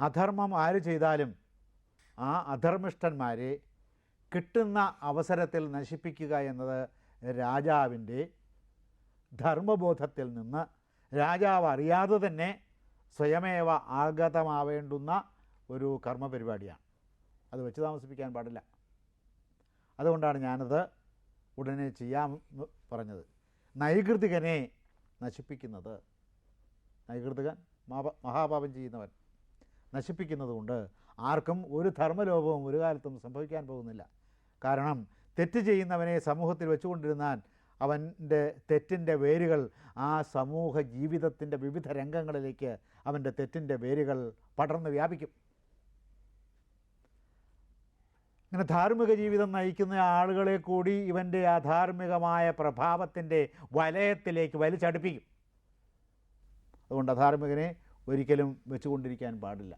അധർമ്മം ആര് ചെയ്താലും ആ അധർമ്മിഷ്ടന്മാരെ കിട്ടുന്ന അവസരത്തിൽ നശിപ്പിക്കുക എന്നത് രാജാവിന്റെ ധർമ്മബോധത്തിൽ നിന്ന് രാജാവ് അറിയാതെ തന്നെ സ്വയമേവ ആഗതമാവേണ്ടുന്ന ഒരു കർമ്മ പരിപാടിയാണ് അത് വെച്ച് താമസിപ്പിക്കാൻ പാടില്ല. അതുകൊണ്ടാണ് ഞാനത് ഉടനെ ചെയ്യാമെന്ന് പറഞ്ഞത്. നൈകൃതികനെ നശിപ്പിക്കുന്നത്. നൈകൃതികൻ മഹാപാപം ചെയ്യുന്നവൻ. നശിപ്പിക്കുന്നത് കൊണ്ട് ആർക്കും ഒരു ധർമ്മലോപവും ഒരു കാലത്തും സംഭവിക്കാൻ പോകുന്നില്ല. കാരണം തെറ്റ് ചെയ്യുന്നവനെ സമൂഹത്തിൽ വെച്ചുകൊണ്ടിരുന്നാൽ അവന്റെ തെറ്റിന്റെ വേരുകൾ ആ സമൂഹ ജീവിതത്തിന്റെ വിവിധ രംഗങ്ങളിലേക്ക് അവന്റെ തെറ്റിന്റെ വേരുകൾ പടർന്ന് വ്യാപിക്കും. ഇങ്ങനെ ധാർമ്മിക ജീവിതം നയിക്കുന്ന ആളുകളെ കൂടി ഇവന്റെ അധാർമികമായ പ്രഭാവത്തിന്റെ വലയത്തിലേക്ക് വലിച്ചടുപ്പിക്കും. അതുകൊണ്ട് അധാർമികനെ ഒരിക്കലും വെച്ചുകൊണ്ടിരിക്കാൻ പാടില്ല.